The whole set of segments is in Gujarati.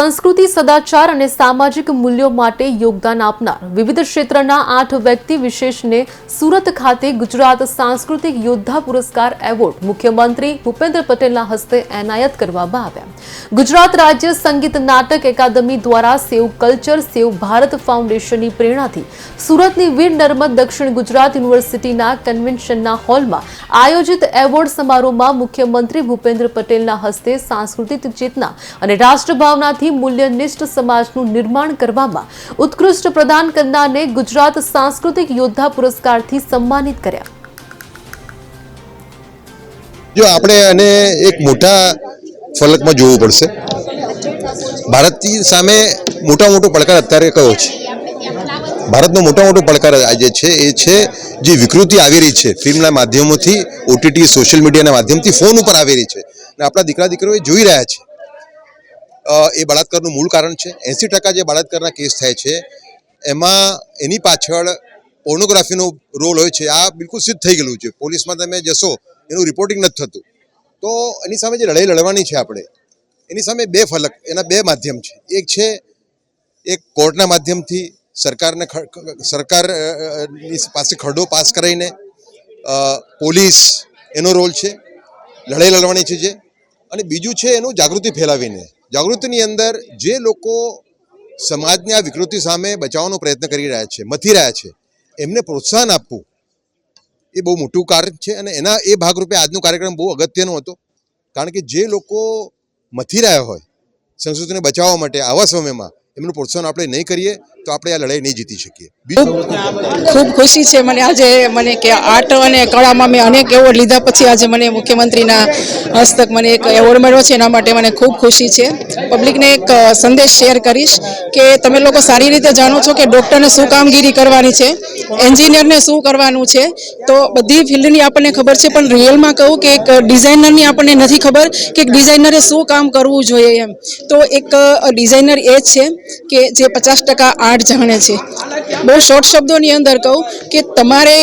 સંસ્કૃતિ, સદાચાર અને સામાજિક મૂલ્યો માટે યોગદાન આપનાર વિવિધ ક્ષેત્રના આઠ વ્યક્તિ વિશેષને સુરત ખાતે ગુજરાત સાંસ્કૃતિક યોદ્ધા પુરસ્કાર એવોર્ડ મુખ્યમંત્રી ભૂપેન્દ્ર પટેલના હસ્તે એનાયત કરવામાં આવ્યા. ગુજરાત રાજ્ય સંગીત નાટક એકાદમી દ્વારા સેવ કલ્ચર, સેવ ભારત ફાઉન્ડેશનની પ્રેરણાથી સુરતની વીર નર્મદ દક્ષિણ ગુજરાત યુનિવર્સિટીના કન્વેન્શનના હોલમાં આયોજિત એવોર્ડ સમારોહમાં મુખ્યમંત્રી ભૂપેન્દ્ર પટેલના હસ્તે સાંસ્કૃતિક ચેતના અને રાષ્ટ્રભાવનાથી મૂલ્યનિષ્ઠ સમાજનું નિર્માણ કરવામાં ઉત્કૃષ્ટ પ્રદાન કરનારને ગુજરાત સાંસ્કૃતિક યોદ્ધા પુરસ્કારથી સન્માનિત કર્યા. જો આપણે આને એક મોટા ફલકમાં જોવું પડશે. ભારતની સામે મોટા મોટો પડકાર અત્યારે કયો છે? ભારતનો મોટા મોટો પડકાર આજે છે, એ છે જે વિકૃતિ આવી રહી છે ફિલ્મના માધ્યમોથી ઓટીટી સોશિયલ મીડિયાના માધ્યમથી ફોન ઉપર આવી રહી છે. અને આપણા દીકરા દીકરીઓ એ જોઈ રહ્યા છે. એ બળાત્કારનું મૂળ કારણ છે. એંસી ટકા જે બળાત્કારના કેસ થાય છે, એમાં એની પાછળ પોર્નોગ્રાફીનો રોલ હોય છે. આ બિલકુલ સિદ્ધ થઈ ગયેલું છે. પોલીસમાં તમે જશો, એનું રિપોર્ટિંગ નથી થતું. તો એની સામે જે લડાઈ લડવાની છે આપણે, એની સામે બે ફલક, એના બે માધ્યમ છે. એક છે, એક કોર્ટના માધ્યમથી સરકારને સરકાર પાસે ખરડો પાસ કરાવીને પોલીસ એનો રોલ છે, લડાઈ લડવાની છે જે. અને બીજું છે એનું જાગૃતિ ફેલાવીને. જાગૃતિની અંદર જે લોકો સમાજની આ વિકૃતિ સામે બચાવવાનો પ્રયત્ન કરી રહ્યા છે, મથી રહ્યા છે, એમને પ્રોત્સાહન આપવું એ બહુ મોટું કાર્ય છે અને એના એ ભાગરૂપે આજનો કાર્યક્રમ બહુ અગત્યનો હતો. કારણ કે જે લોકો મથી રહ્યા હોય, સંસ્કૃતિને બચાવવા માટે આવા સમયમાં એમનું પ્રોત્સાહન આપણે નહીં કરીએ તો આપણે આ લડાઈ નહીં જીતી શકીએ. ખૂબ ખુશી છે મને આજે મને કે આર્ટ અને કળામાં મેં અનેક એવોર્ડ લીધા. પછી આજે મને મુખ્યમંત્રીના હસ્તક મને એક એવોર્ડ મળ્યો છે એના માટે મને ખૂબ ખુશી છે. પબ્લિકને એક સંદેશ શેર કરીશ કે તમે લોકો સારી રીતે જાણો છો કે ડૉક્ટરને શું કામગીરી કરવાની છે એન્જિનિયરને શું કરવાનું છે. તો બધી ફિલ્ડની આપણને ખબર છે પણ રિયલમાં કહું કે એક ડિઝાઇનરની આપણને નથી ખબર કે ડિઝાઇનરે શું કામ કરવું જોઈએ એમ. તો એક ડિઝાઇનર એ જ છે કે જે પચાસ ટકા આર્ટ જાણે છે. બહુ શોર્ટ શબ્દોની અંદર કહું કે તમારે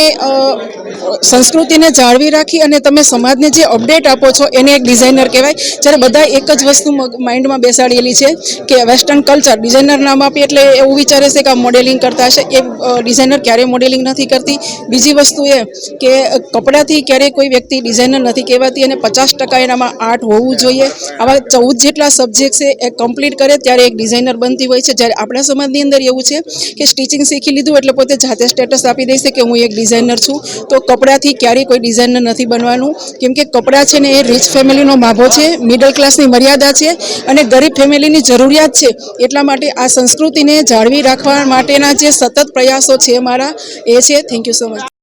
સંસ્કૃતિને જાળવી રાખી અને તમે સમાજને જે અપડેટ આપો છો એને એક ડિઝાઇનર કહેવાય. જ્યારે બધા એક જ વસ્તુ માઇન્ડમાં બેસાડેલી છે કે વેસ્ટર્ન કલ્ચર ડિઝાઇનર નામ આપીએ એટલે એવું વિચારે છે કે આ મોડેલિંગ કરતા હશે. એ ડિઝાઇનર ક્યારેય મોડેલિંગ નથી કરતી. બીજી વસ્તુ એ કે કપડાથી ક્યારેય કોઈ વ્યક્તિ ડિઝાઇનર નથી કહેવાતી અને પચાસ ટકા એનામાં આર્ટ હોવું જોઈએ. આવા ચૌદ જેટલા સબ્જેક્ટ છે, એ કમ્પ્લીટ કરે ત્યારે એક ડિઝાઇનર બનતી હોય છે. જ્યારે આપણા સમાજની અંદર એવું છે કે સ્ટિચિંગ શીખી લીધું એટલે પોતે જાતે સ્ટેટસ આપી દેશે કે હું એક ડિઝાઇનર છું. તો કપડાથી ક્યારેય કોઈ ડિઝાઇનર નથી બનવાનું. કેમ કે કપડાં છે ને એ રીચ ફેમિલીનો માભો છે મિડલ ક્લાસની મર્યાદા છે અને ગરીબ ફેમિલીની જરૂરિયાત છે. એટલા માટે આ સંસ્કૃતિને જાળવી રાખવા માટેના જે સતત પ્રયાસો છે મારા એ છે. Thank you so much